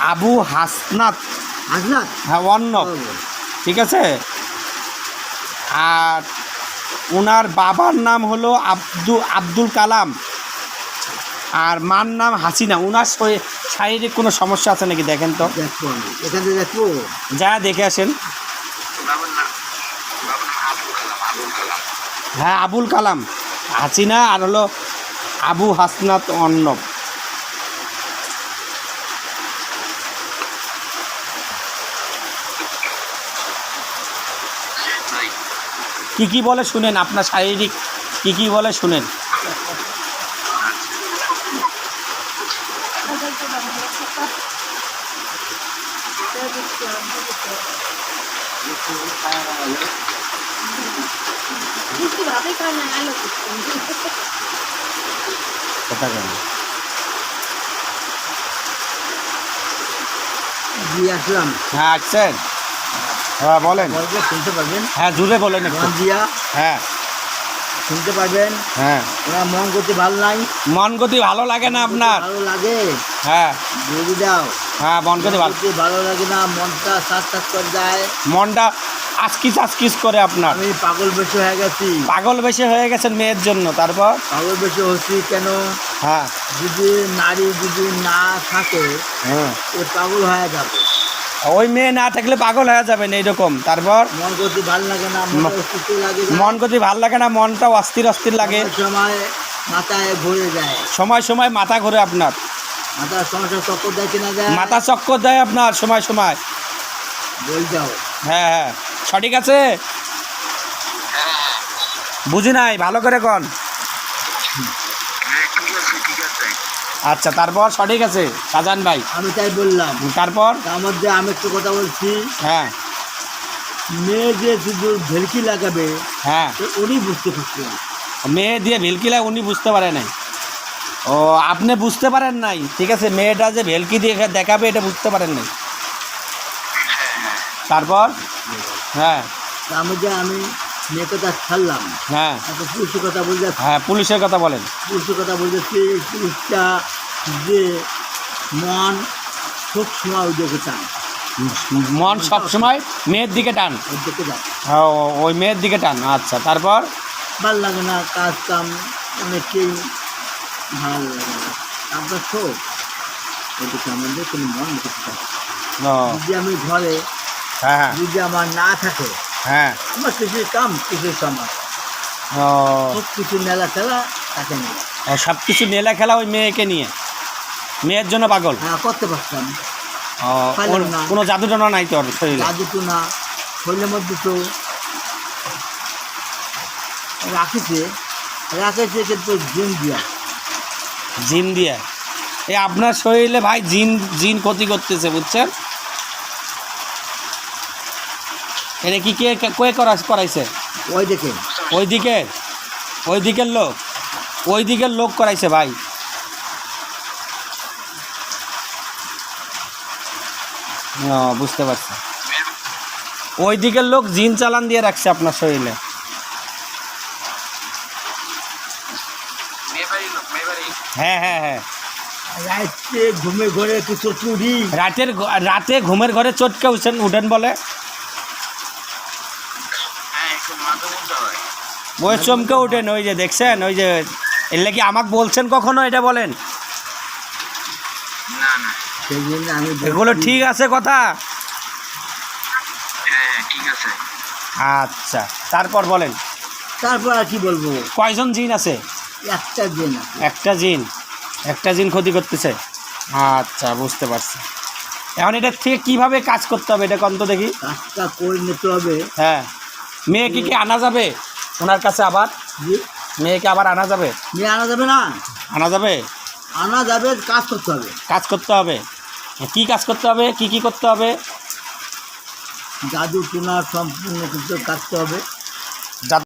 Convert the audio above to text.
আবু হাসনাত। হাসনাত? হ্যাঁ অর্ণব ঠিক আছে? আর ওনার বাবার নাম হলো আব্দু আব্দুল কালাম। আর মার নাম হাসিনা। ওনার শরী- শারীরিক কোনো সমস্যা আছে নাকি দেখেন তো? যা দেখে আসেন। হ্যাঁ আবুল কালাম। হাসিনা আর হলো আবু হাসনাত অর্ণব কি কি বলে শুনেন আপনার শারীরিক কি কি বলে শুনেন? কথা কেন আসলাম। হ্যাঁ আসছেন? হ্যাঁ বলেন। শুনতে পারবেন? হ্যাঁ জুড়ে বলেন মন হ্যাঁ। শুনতে পারবেন? হ্যাঁ। ওরা মন করতে ভালো নাই? মন গতি ভালো লাগে না আপনার? ভালো লাগে? হ্যাঁ। যদি দাও। হ্যাঁ মন গতি ভালো ভালো লাগে না মনটা সাত সাত করে যায়। মনটা আজকিস আজকিস করে আপনার। আমি পাগল বেশি হয়ে গেছি। পাগল বেশি হয়ে গেছেন মেয়ের জন্য তারপর? পাগল বেশি হচ্ছি কেন? হ্যাঁ। যদি নারী যদি না থাকে হ্যাঁ। পাগল হয়ে যাবে। ওই মেয়ে না থাকলে পাগল হয়ে যাবেন এইরকম। তারপর মন করতে ভালো লাগে না মনটা। মন গতি ভালো লাগে না মনটাও অস্থির অস্থির লাগে। সময় মাথায় ঘুরে যায়। সময় সময় মাথা ঘুরে আপনার। সমস্যা চক্কর দেয় কিনা যায় মাথা চক্কর দেয় আপনার সময় সময়। বই যাও হ্যাঁ হ্যাঁ। সঠিক আছে? বুঝি নাই ভালো করে কন। আচ্ছা তারপর সঠিক আছে সাজান ভাই। আমি তাই বললাম। তারপর? তার মধ্যে আমি একটু কথা বলছি। হ্যাঁ। মেয়ে যে শুধু ভেলকি লাগাবে হ্যাঁ। উনি বুঝতে পারছে মেয়ে দিয়ে ভেলকিলা উনি বুঝতে পারে নাই। ও আপনি বুঝতে পারেন নাই? ঠিক আছে মেয়েটা যে ভেলকি দিয়ে দেখাবে এটা বুঝতে পারেন নাই। তারপর? হ্যাঁ। তার মধ্যে আমি কথা ছাড়লাম। হ্যাঁ। পুরুষের কথা বলতে হ্যাঁ পুলিশের কথা বলেন। পুরুষের কথা বলতেছি পুরুষটা যে মন সব সময় ওই দিকে টান। মন সবসময় মেয়ের দিকে টান। ওই মেয়ের দিকে টান আচ্ছা তারপর? ভালো লাগে না কাজ কাম অনেকেই ভালো লাগে না। আপনার সব ওদিকে আমাদের কোনো মন যদি আমি ঘরে হ্যাঁ হ্যাঁ। যদি আমার না থাকে হ্যাঁ। আমার কিছুর কাম কামার ও। সব কিছু মেলা খেলা তাকে নিয়ে। সব কিছু মেলা খেলা ওই মেয়েকে নিয়ে? মেয়ের জন্য পাগল? হ্যাঁ করতে পারতাম। কোনো জাদুটনা নাই তোর শরীরে? জাদু তো না শরীরের মধ্যে তো রাখেছে। রাখেছে কিন্তু জিন দিয়া। জিন দিয়ে? এই আপনার শরীরে ভাই জিন জিন ক্ষতি করতেছে বুঝছেন? এটা কি কে কে- কে করা করাইছে? ওই দেখে ওই দিকে? ওই দিকের লোক? ওই দিকের লোক করাইছে ভাই। ও বুঝতে পারছি। ওই দিকের লোক জিন চালান দিয়ে রাখছে আপনার শরীরে। হ্যাঁ হ্যাঁ হ্যাঁ। রাত্রে ঘুমে ঘরে কিছু চুরি রাতের রাতে ঘুমের ঘরে চটকে উঠছেন উঠেন বলে। ওই চমকে উঠেন ওই যে দেখছেন ওই যে এলে কি আমাকে বলছেন কখনো এটা বলেন? এগুলো ঠিক আছে কথা? আচ্ছা তারপর বলেন। তারপর আর কি বলব? কয়জন জিন আছে? একটা আছে। একটা জিন একটা জিন ক্ষতি করতেছে। আচ্ছা বুঝতে পারছি। এখন এটা থেকে কীভাবে কাজ করতে হবে এটা কন্ত দেখি। কাজটা করে নিতে হবে। হ্যাঁ। মেয়েকে কি আনা যাবে? ওনার কাছে আবার মেয়েকে আবার আনা যাবে? মেয়ে আনা যাবে না। আনা যাবে? আনা যাবে কাজ করতে হবে। কাজ করতে হবে। কি কাজ করতে হবে? কি কি করতে হবে? জাদু টুনা সম্পূর্ণ কিছু কাটতে হবে।